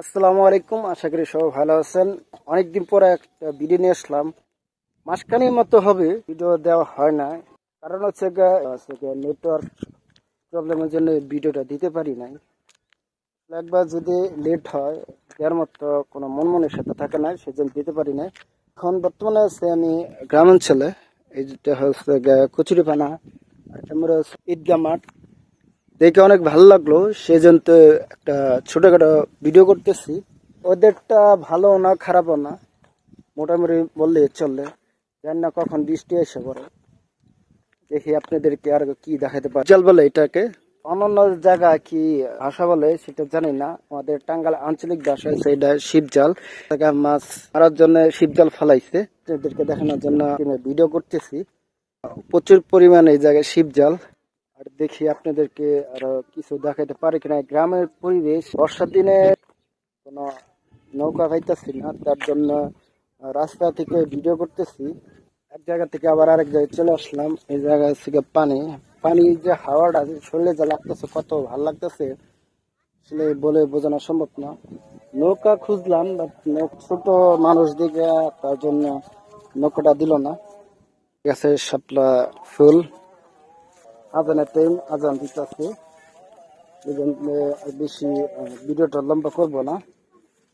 আসসালামু আলাইকুম, আশা করি সবাই ভালো আছেন। অনেকদিন পরে একটা ভিডিও নিয়ে আসলাম। মাসখানির মতো হবে ভিডিও দেওয়া হয় না। কারণ হচ্ছে নেটওয়ার্ক প্রবলেমের জন্য ভিডিওটা দিতে পারি নাই। একবার যদি লেট হয়, দেওয়ার মতো কোনো মন মনের সাথে থাকে না, সেজন্য দিতে পারি না এখন বর্তমানে আছে আমি গ্রামাঞ্চলে, এই যেটা হচ্ছে কচুরিপানা আমার ঈদগা মাঠ। দেখে অনেক ভালো লাগল। সেজন্য তো একটা ছোটখাটো ভিডিও করতেছি। ওদেরটা ভালো না, খারাপও না। মোটামুটি বললে চললে জানি না কখন বৃষ্টি এসে পড়ে। দেখি আপনাদেরকে আর কি দেখাতে পারি। জল বলে এটাকে। অন্যান্য জায়গা কি ভাষা বলে সেটা জানি না। আমাদের টাঙ্গাল আঞ্চলিক ভাষা সেটা শিবজাল। মাছ মারার জন্য শিবজাল ফেলাইছে। এদেরকে দেখানোর জন্য ভিডিও করতেছি। প্রচুর পরিমাণে এই জায়গায় শিবজাল। দেখি আপনাদেরকে আরও কিছু দেখাতে পারি কিনা। গ্রামের পরিবেশ, বর্ষার দিনে কোনো নৌকা পাইতেছি না, তার জন্য রাস্তা থেকে ভিডিও করতেছি। এক জায়গা থেকে আবার আরেক জায়গায় চলে আসলাম। এই জায়গা থেকে পানি পানি যে হাওয়াটা শরীরে যা লাগতেছে, কত ভালো লাগতেছে, আসলে বলে বোঝানো সম্ভব না। নৌকা খুঁজলাম বাট ছোট মানুষ দিকে তার জন্য নৌকাটা দিল না। আছে, শাপলা ফুল। আজানের টাইম আজান দিতেছে। এই জন্য বেশি ভিডিওটা লম্বা করব না।